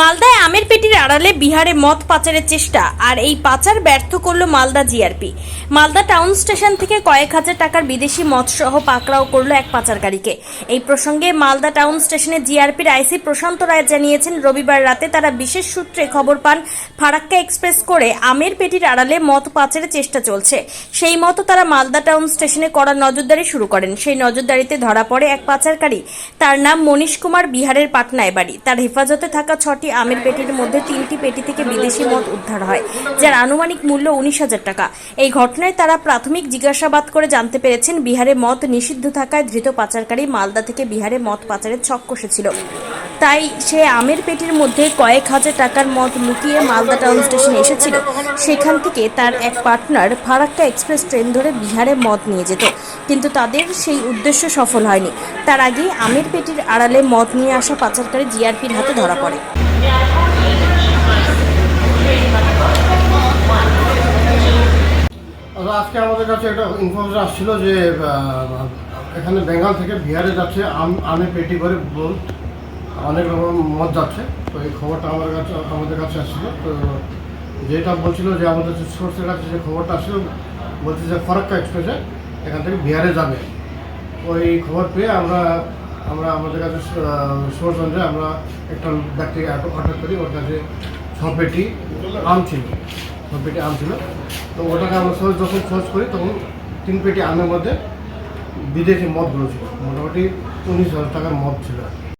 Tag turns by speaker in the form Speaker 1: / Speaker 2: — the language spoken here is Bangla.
Speaker 1: মালদায় আমের পেটির আড়ালে বিহারে মদ পাচারের চেষ্টা, আর এই পাচার ব্যর্থ করল Malda GRP Malda town station থেকে কয়েক হাজার টাকার বিদেশি মদ সহ পাকড়াও করল এক পাচারকারীকে। এই প্রসঙ্গে মালদা টাউন স্টেশনে জিআরপির আইসি প্রশান্ত রায় জানিয়েছেন, রবিবার রাতে তারা বিশেষ সূত্রে খবর পান, ফারাক্কা এক্সপ্রেস করে আমের পেটির আড়ালে মদ পাচারের চেষ্টা চলছে। সেই মতো তারা মালদা টাউন স্টেশনে কড়া নজরদারি শুরু করেন। সেই নজরদারিতে ধরা পড়ে এক পাচারকারী। তার নাম মনীশ কুমার বিহারের পাটনায় বাড়ি। তার হেফাজতে থাকা ছটি আমের পেটির মধ্যে তিনটি পেটি থেকে বিদেশি মদ উদ্ধার হয়, যার আনুমানিক মূল্য উনিশ হাজার টাকা। এই ঘটনায় তারা প্রাথমিক জিজ্ঞাসাবাদ করে জানতে পেরেছেন, বিহারে মদ নিষিদ্ধ থাকায় ধৃত পাচারকারী মালদা থেকে বিহারে মদ পাচারের ছক কষেছিল। তাই সে আমের পেটির মধ্যে কয়েক হাজার টাকার মদ লুকিয়ে মালদা টাউন স্টেশনে এসেছিল। সেখান থেকে তার এক পার্টনার ফারাক্কা এক্সপ্রেস ট্রেন ধরে বিহারে মদ নিয়ে যেত। কিন্তু তাদের সেই উদ্দেশ্য সফল হয়নি। তার আগে আমের পেটির আড়ালে মদ নিয়ে আসা পাচারকারী জিআরপির হাতে ধরা পড়ে।
Speaker 2: আজকে আমাদের কাছে একটা ইনফরমেশন আসছিল যে এখানে বেঙ্গল থেকে বিহারে যাচ্ছে, আমি পেটি করে বোট অনেক রকম মদ যাচ্ছে, তো এই খবরটা আমার কাছে, আমাদের কাছে আসছিল। তো যেটা বলছিল যে, আমাদের যে সোর্সের কাছে যে খবরটা আসছিল, বলছে যে ফরাক্কা এক্সপ্রেসে এখান থেকে বিহারে যাবে। ওই খবর পেয়ে আমরা আমরা আমাদের কাছে সোর্স অনুযায়ী আমরা একটা ব্যক্তিকে অর্ডার করি, ওর কাছে ছ পেটি আম ছিল ছ পেটি আম ছিল তো ওটাকে আমরা সোর্স যখন সোর্স করি, তখন তিন পেটি আমের মধ্যে বিদেশি মদগুলো ছিল মোটামুটি উনিশ হাজার টাকার মদ ছিল আর কি।